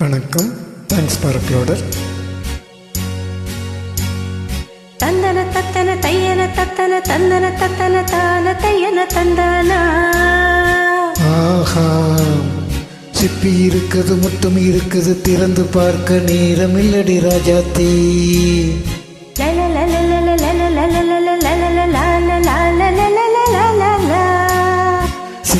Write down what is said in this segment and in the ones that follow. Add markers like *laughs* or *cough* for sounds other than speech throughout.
வணக்கம் thanks for uploader தந்தன தத்தன தையன தத்தன தந்தன தத்தன தான தையன தந்தானா ஆஹா சிப்பி இருக்குது முட்டும் இருக்குது திறந்து பார்க்க நேரம் இல்லடி ராஜாத்தி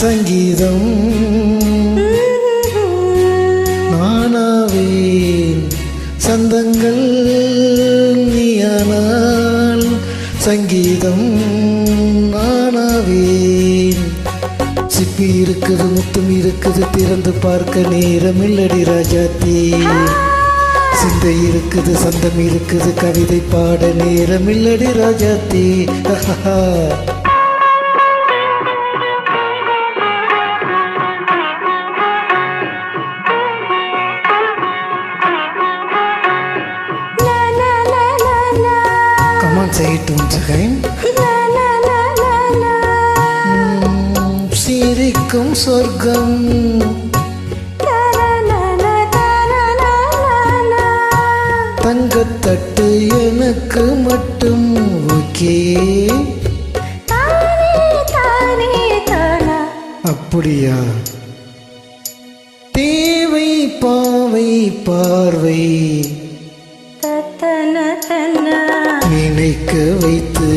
சங்கீதம். நானாவேன் சந்தங்கள் நீயானால். சங்கீதம் நானாவேன். சிப்பி இருக்குது முத்தம் இருக்குது திறந்து பார்க்க நேரம் இல்லடி ராஜாத்தே. சிந்தை இருக்குது சந்தம் இருக்குது கவிதை பாட நேரம் இல்லடி ராஜாத்தி. *laughs* கமான் say it சிரிக்கும் சொர்க்கம். தங்கத்தட்டு எனக்கு மட்டும் ஓகே. அப்படியா? தேவை பாவை பார்வை. நினைக்க வைத்து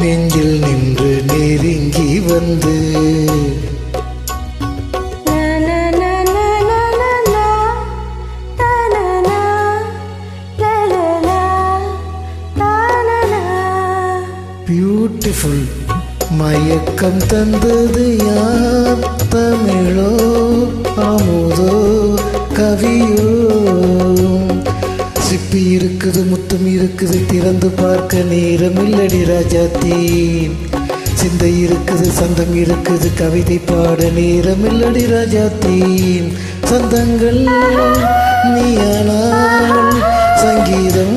நெஞ்சில் நின்று நெருங்கி வந்து பியூட்டிஃபுல் மயக்கம் தந்தது யார் தமிழோ கவியோ சிப்பி இருக்குது முத்தம் இருக்குது திறந்து பார்க்க நேரம் இல்லடி ராஜாத்தி சிந்தை இருக்குது சந்தம் இருக்குது கவிதை பாட நேரம் இல்லடி ராஜாத்தி சந்தங்கள் நீயானால் சங்கீதம்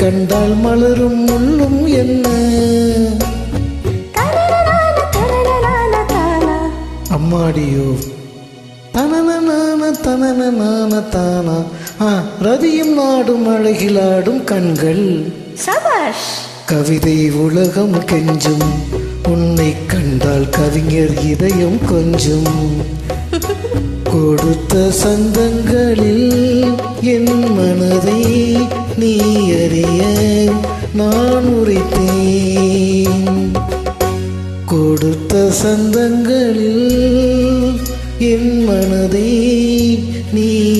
கண்டால் மலரும் முள்ளும் என்ன? அம்மாடியோ. தனன தனன தானா? ஆ ரதியும் நாடும் அழகிலாடும் கண்கள். சபாஷ். கவிதை உலகம் கெஞ்சும். உன்னை கண்டால் கவிஞர் இதயம் கொஞ்சும். கொடுத்த சந்தங்களில் என் மனதை நீ அறிய நான் உரைத்தேன். கொடுத்த சந்தங்களில் என் மனதை நீ